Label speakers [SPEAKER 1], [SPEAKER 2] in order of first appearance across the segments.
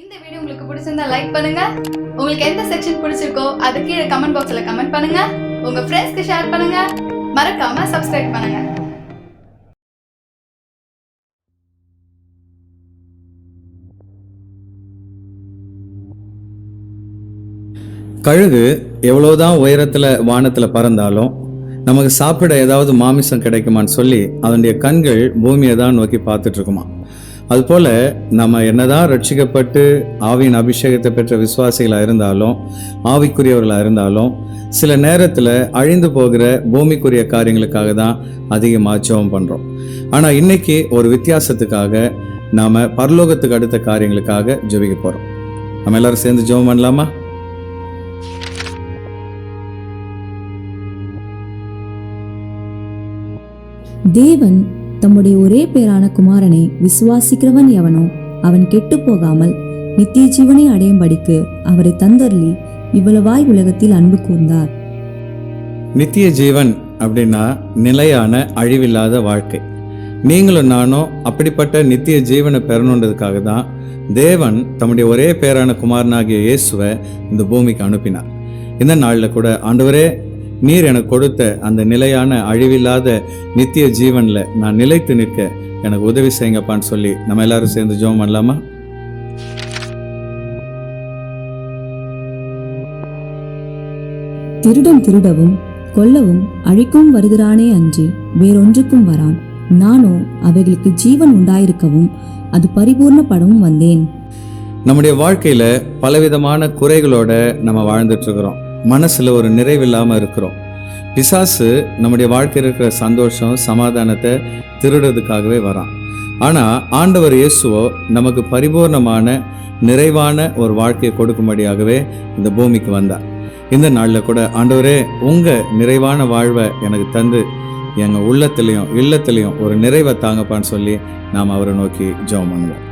[SPEAKER 1] இந்த வீடியோ உங்களுக்கு பிடிச்சிருந்தா லைக் பண்ணுங்க. உங்களுக்கு எந்த செக்ஷன் பிடிச்சிருக்கோ அது கீழே கமெண்ட் பாக்ஸ்ல கமெண்ட் பண்ணுங்க. உங்க ஃப்ரெண்ட்ஸ்க்கு ஷேர் பண்ணுங்க. மறக்காம சப்ஸ்கிரைப் பண்ணுங்க.
[SPEAKER 2] கழுகு எவ்வளோதான் உயரத்தில் வானத்தில் பறந்தாலும் நமக்கு சாப்பிட ஏதாவது மாமிசம் கிடைக்குமான்னு சொல்லி அதனுடைய கண்கள் பூமியை தான் நோக்கி பார்த்துட்ருக்குமா அதுபோல் நம்ம என்னதான் ரட்சிக்கப்பட்டு ஆவியின் அபிஷேகத்தை பெற்ற விசுவாசிகளாக இருந்தாலும் ஆவிக்குரியவர்களாக இருந்தாலும் சில நேரத்தில் அழிந்து போகிற பூமிக்குரிய காரியங்களுக்காக தான் அதிகமாக ஜெபம் பண்ணுறோம் ஆனால் இன்னைக்கு ஒரு வித்தியாசத்துக்காக நாம் பரலோகத்துக்கு அடுத்த காரியங்களுக்காக ஜெபிக்க போகிறோம் நம்ம எல்லாரும் சேர்ந்து ஜெபம் பண்ணலாமா?
[SPEAKER 3] தேவன் தம்முடைய ஒரே பேரான குமாரனை விசுவாசிக்கிறவன் எவனோ அவன் கெட்டுப் போகாமல் நித்திய ஜீவனை அடையும்படிக்கு அவரை தந்தருளி இவ்வளவாய் உலகத்தில் அன்பு கூர்ந்தார்.
[SPEAKER 2] நித்திய ஜீவன் அப்படின்னா நிலையான அழிவில்லாத வாழ்க்கை. நீங்களும் நானும் அப்படிப்பட்ட நித்திய ஜீவனை பெறணுன்றதுக்காக தான் தேவன் தம்முடைய ஒரே பேரான குமாரனாகிய இயேசுவை இந்த பூமிக்கு அனுப்பினார். இந்த நாளில் கூட ஆண்டவரே நீர் எனக்கு கொடுத்த அந்த நிலையான அழிவில்லாத நித்திய ஜீவனில் நான் நிலைத்து நிற்க எனக்கு உதவி செய்யுங்கப்பான்னு சொல்லி நம்ம எல்லாரும் சேர்ந்து ஜெபம் பண்ணலாமா?
[SPEAKER 3] திருடன் திருடவும் கொல்லவும் அழிக்கவும் வருகிறானே அன்றி வேறொன்றுக்கும் வரான். நானோ அவைகளுக்கு ஜீவன் உண்டாயிருக்கவும் அது பரிபூர்ணப்படவும் வந்தேன்.
[SPEAKER 2] நம்முடைய வாழ்க்கையில பலவிதமான குறைகளோட நம்ம வாழ்ந்துட்டு இருக்கிறோம். மனசில் ஒரு நிறைவில்லாமல் இருக்கிறோம். பிசாசு நம்முடைய வாழ்க்கையில் இருக்கிற சந்தோஷம் சமாதானத்தை திருடுறதுக்காகவே வரான். ஆனால் ஆண்டவர் இயேசுவோ நமக்கு பரிபூர்ணமான நிறைவான ஒரு வாழ்க்கையை கொடுக்கும்படியாகவே இந்த பூமிக்கு வந்தார். இந்த நாளில் கூட ஆண்டவரே உங்கள் நிறைவான வாழ்வை எனக்கு தந்து எங்கள் உள்ளத்திலையும் இல்லத்திலையும் ஒரு நிறைவை தாங்கப்பான்னு சொல்லி நாம் அவரை நோக்கி ஜெபம் பண்ணுவோம்.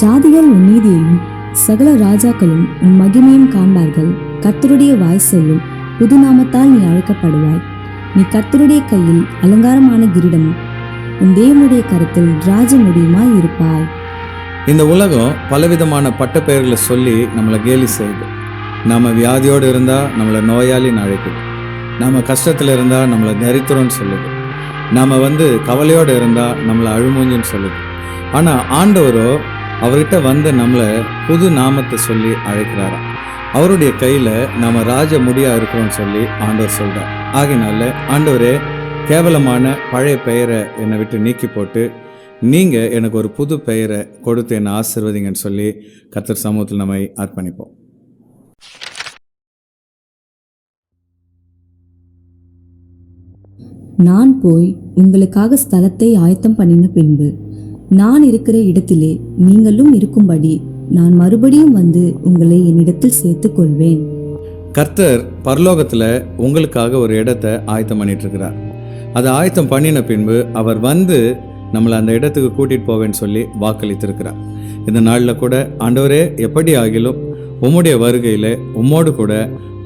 [SPEAKER 3] ஜாதிகள் உன் நீதியையும் சகல ராஜாக்களும் உன் மகிமையும் காண்பார்கள். கர்த்தருடைய வாய் சொல்லும் புது நாமத்தால் நீ அழைக்கப்படுவாய். நீ கர்த்தருடைய கையில் அலங்காரமான கிரீடமும் உன் தேவனுடைய கருத்தில் ராஜ முடியுமாய் இருப்பாய்.
[SPEAKER 2] இந்த உலகம் பலவிதமான பட்டப்பெயர்களை சொல்லி நம்மளை கேலி செய்யுது. நம்ம வியாதியோடு இருந்தால் நம்மளை நோயாளின்னு அழைக்குது. நம்ம கஷ்டத்தில் இருந்தால் நம்மளை தரித்திரம்னு சொல்லுது. நம்ம வந்து கவலையோடு இருந்தால் நம்மளை அழுமூஞ்சுன்னு சொல்லுது. ஆனால் ஆண்டவரோ அவர்கிட்ட வந்து நம்மளை புது நாமத்தை சொல்லி அழைக்கிறாராம். அவருடைய கையில் நம்ம ராஜ முடியா இருக்கிறோம்னு சொல்லி ஆண்டவர் சொல்கிறார் ஆகினால ஆண்டவரே கேவலமான பழைய பெயரை என்னை விட்டு நீக்கி போட்டு நீங்கள் எனக்கு ஒரு புது பெயரை கொடுத்து என்னை ஆசிர்வதிங்கன்னு சொல்லி கத்தர் சமூகத்தில் நம்மை அர்ப்பணிப்போம்.
[SPEAKER 3] நான் போய் உங்களுக்காக ஸ்தலத்தை ஆயத்தம் பண்ணின பின்பு நான் இருக்கிற இடத்திலே நீங்களும் இருக்கும்படி நான் மறுபடியும் வந்து உங்களை என்னிடத்தில் சேர்த்து கொள்வேன்
[SPEAKER 2] கர்த்தர் பரலோகத்தில் உங்களுக்காக ஒரு இடத்தை ஆயத்தம் பண்ணிட்டு இருக்கிறார் அதை ஆயத்தம் பண்ணின பின்பு அவர் வந்து நம்மளை அந்த இடத்துக்கு கூட்டிகிட்டு போவேன்னு சொல்லி வாக்களித்திருக்கிறார். இந்த நாளில் கூட ஆண்டவரே எப்படி ஆகிலும் உம்முடைய வருகையில் உம்மோடு கூட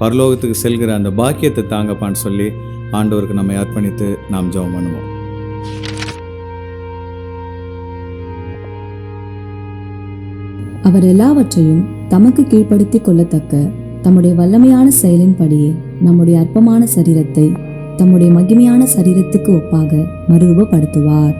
[SPEAKER 2] பரலோகத்துக்கு செல்கிற அந்த பாக்கியத்தை தாங்கப்பான்னு சொல்லி ஆண்டவருக்கு நம்ம அர்ப்பணித்து நாம் ஜெபம் பண்ணுவோம்.
[SPEAKER 3] அவர் எல்லாவற்றையும் தமக்கு கீழ்ப்படுத்திக் கொள்ளத்தக்க தம்முடைய வல்லமையான செயலின்படியே நம்முடைய அற்பமான சரீரத்தை தம்முடைய மகிமையான சரீரத்துக்கு ஒப்பாக மறுரூபப்படுத்துவார்.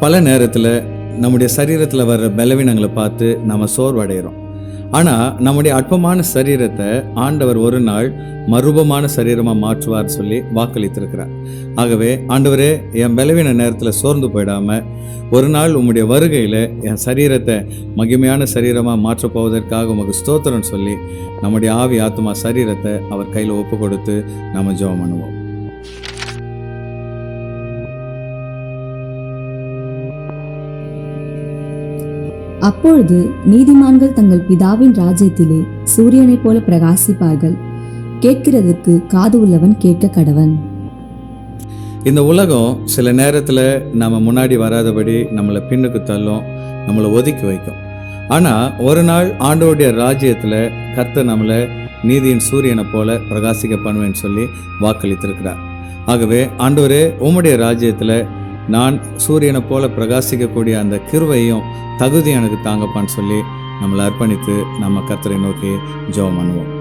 [SPEAKER 2] பல நேரத்தில் நம்முடைய சரீரத்தில் வர்ற பலவீனங்களை பார்த்து நம்ம சோர்வடைகிறோம் ஆனால் நம்முடைய அற்பமான சரீரத்தை ஆண்டவர் ஒரு நாள் மருபமான சரீரமாக மாற்றுவார் சொல்லி வாக்களித்திருக்கிறார். ஆகவே ஆண்டவரே என் பலவீன நேரத்தில் சோர்ந்து போயிடாமல் ஒரு நாள் உம்முடைய வருகையில் என் சரீரத்தை மகிமையான சரீரமாக மாற்றப் போவதற்காக உமக்கு ஸ்தோத்திரம் சொல்லி நம்முடைய ஆவி ஆத்மா சரீரத்தை அவர் கையில் ஒப்பு கொடுத்து நம்ம ஜெபம் பண்ணுவோம்.
[SPEAKER 3] அப்பொழுது நீதிமான்கள் தங்கள் பிதாவின் ராஜ்யத்திலே சூரியனைப் போல பிரகாசிப்பார்கள். கேட்கிறதுக்கு காது உள்ளவன் கேட்க கடவன்.
[SPEAKER 2] இந்த உலகம் சில நேரத்தில் நம்ம முன்னாடி வராதபடி நம்மளை பின்னுக்கு தள்ளும் நம்மளை ஒதுக்கி வைக்கும். ஆனால் ஒரு நாள் ஆண்டோடைய ராஜ்யத்தில் கர்த்த நம்மளை நீதியின் சூரியனை போல பிரகாசிக்க பண்ணுவேன்னு சொல்லி வாக்களித்திருக்கிறார். ஆகவே ஆண்டோரே உம்முடைய ராஜ்யத்தில் நான் சூரியனை போல பிரகாசிக்கக்கூடிய அந்த கிருவையும் தகுதி எனக்கு தாங்கப்பான்னு சொல்லி நம்மளை அர்ப்பணித்து நம்ம கர்த்தரை நோக்கி ஜெபம் பண்ணுவோம்.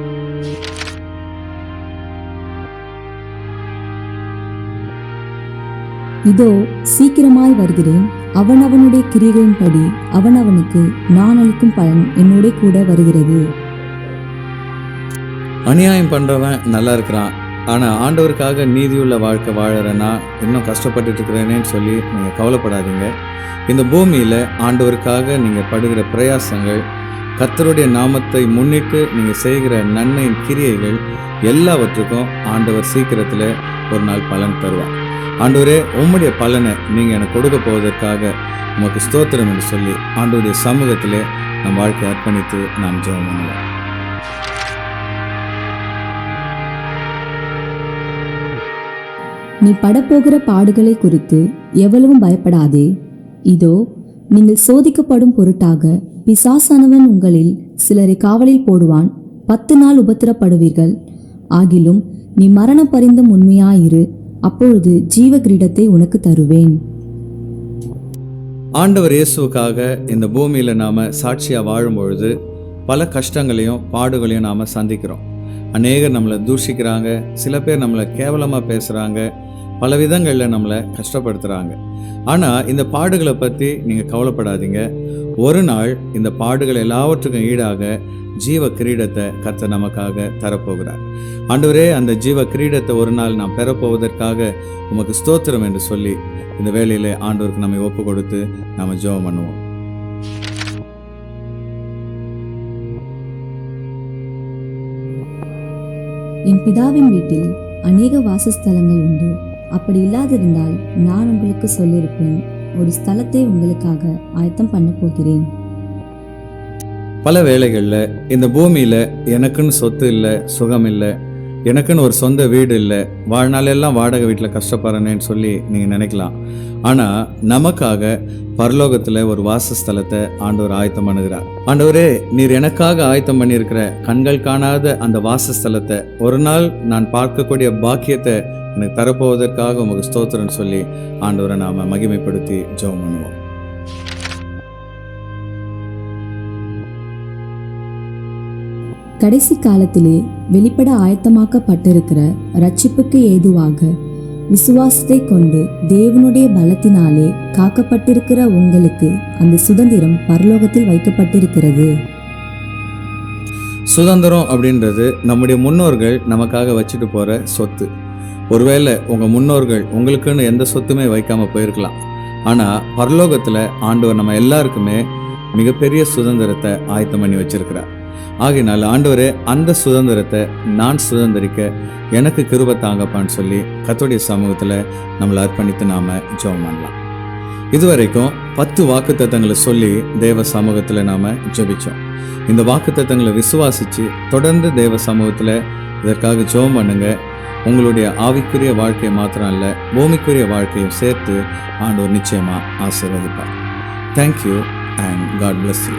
[SPEAKER 3] இதோ சீக்கிரமாய் வருகிறேன். அவனவனுடைய கிரிகளின்படி அவனவனுக்கு நான் அளிக்கும் பலன் என்னோட கூட வருகிறது.
[SPEAKER 2] அநியாயம் பண்ணுறவன் நல்லா இருக்கிறான். ஆனால் ஆண்டவருக்காக நீதியுள்ள வாழ்க்கை வாழறேன்னா இன்னும் கஷ்டப்பட்டுட்டு இருக்கிறேனேன்னு சொல்லி நீங்கள் கவலைப்படாதீங்க. இந்த பூமியில் ஆண்டவருக்காக நீங்கள் படுகிற பிரயாசங்கள் கத்தருடைய நாமத்தை முன்னிட்டு நீங்கள் செய்கிற நன்மையின் கிரியைகள் எல்லாவற்றுக்கும் ஆண்டவர் சீக்கிரத்தில் ஒரு நாள் பலன் தருவார். ஆண்டவரே உம்முடைய பலனை நீங்கள் எனக்கு கொடுக்க போவதற்காக உமக்கு ஸ்தோத்திரம் என்று சொல்லி ஆண்டவருடைய சமூகத்தில் நம் வாழ்க்கையை அர்ப்பணித்து நாம் ஜெபம் பண்ணுவோம்.
[SPEAKER 3] நீ படப்போகிற பாடுகளை குறித்து எவ்வளவும் பயப்படாதே. இதோ நீங்கள் சோதிக்கப்படும் பொருட்டாக பிசாசானவன் உங்களில் சிலரை காவலில் போடுவான் பத்து நாள் உபத்திரப்படுவீர்கள். ஆகிலும் நீ மரண பரிந்தும் உண்மையாயிரு அப்பொழுது ஜீவ கிரீடத்தை உனக்கு தருவேன்.
[SPEAKER 2] ஆண்டவர் இயேசுக்காக இந்த பூமியில் நாம் சாட்சியாக வாழும் பொழுது பல கஷ்டங்களையும் பாடுகளையும் நாம் சந்திக்கிறோம். அநேகர் நம்மளை தூஷிக்கிறாங்க சில பேர் நம்மளை கேவலமாக பேசுகிறாங்க பல விதங்களில் நம்மளை கஷ்டப்படுத்துகிறாங்க ஆனால் இந்த பாடுகளை பற்றி நீங்கள் கவலைப்படாதீங்க. ஒரு நாள் இந்த பாடுகள் எல்லாவற்றுக்கும் ஈடாக ஜீவ கிரீடத்தை கத்த நமக்காக தரப்போகிறார். ஆண்டவரே அந்த ஜீவ கிரீடத்தை ஒரு நாள் நாம் பெறப்போவதற்காக உமக்கு ஸ்தோத்திரம் என்று சொல்லி இந்த வேலையில் ஆண்டவருக்கு நம்மை ஒப்பு கொடுத்து நாம் ஜெபம் பண்ணுவோம்.
[SPEAKER 3] என் பிதாவின் வீட்டில் அநேக வாசஸ்தலங்கள் உண்டு. அப்படி இல்லாதிருந்தால் நான் உங்களுக்கு சொல்லியிருப்பேன் ஒரு ஸ்தலத்தை உங்களுக்காக ஆயத்தம் பண்ண போகிறேன்.
[SPEAKER 2] பல வேளைகளில் இந்த பூமியில் எனக்குன்னு சொத்து இல்லை சுகம் இல்லை எனக்குன்னு ஒரு சொந்த வீடு இல்லை. வாழ்நாளெல்லாம் வாடகை வீட்டில் கஷ்டப்படுறேனேன்னு சொல்லி நீங்கள் நினைக்கலாம். ஆனால் நமக்காக பரலோகத்தில் ஒரு வாசஸ்தலத்தை ஆண்டவர் ஆயத்தம் பண்ணுகிறார். ஆண்டவரே நீர் எனக்காக ஆயத்தம் பண்ணியிருக்கிற கண்கள் காணாத அந்த வாசஸ்தலத்தை ஒரு நாள் நான் பார்க்கக்கூடிய பாக்கியத்தை எனக்கு தரப்போவதற்காக உமக்கு ஸ்தோத்திரம்னு சொல்லி ஆண்டவரை நாம் மகிமைப்படுத்தி ஜெபம் பண்ணுவோம்.
[SPEAKER 3] கடைசி காலத்திலே வெளிப்பட ஆயத்தமாக்கப்பட்டிருக்கிற ரட்சிப்புக்கு ஏதுவாக விசுவாசத்தை கொண்டு தேவனுடைய பலத்தினாலே காக்கப்பட்டிருக்கிற உங்களுக்கு அந்த சுதந்திரம் பரலோகத்தில் வைக்கப்பட்டிருக்கிறது.
[SPEAKER 2] சுதந்திரம் அப்படின்றது நம்முடைய முன்னோர்கள் நமக்காக வச்சுட்டு போகிற சொத்து. ஒருவேளை உங்கள் முன்னோர்கள் உங்களுக்குன்னு எந்த சொத்துமே வைக்காமல் போயிருக்கலாம். ஆனால் பரலோகத்தில் ஆண்டவர் நம்ம எல்லாருக்குமே மிகப்பெரிய சுதந்திரத்தை ஆயத்தம் பண்ணி வச்சிருக்கிறார். ஆகையினால் ஆண்டவரே அந்த சுதந்திரத்தை நான் சுதந்திரிக்க எனக்கு கிருபை தாங்கப்பான்னு சொல்லி கத்தோடைய சமூகத்தில் நம்மளை அர்ப்பணித்து நாம் ஜெபம் பண்ணலாம். இதுவரைக்கும் பத்து வாக்குத்தத்தங்களை சொல்லி தேவ சமூகத்தில் நாம் ஜெபித்தோம் இந்த வாக்குத்தத்தங்களை விசுவாசித்து தொடர்ந்து தேவ சமூகத்தில் இதற்காக ஜெபம் பண்ணுங்க. உங்களுடைய ஆவிக்குரிய வாழ்க்கையை மாத்திரம் அல்ல பூமிக்குரிய வாழ்க்கையும் சேர்த்து ஆண்டவர் நிச்சயமாக ஆசீர்வதிப்பார். Thank you and God bless you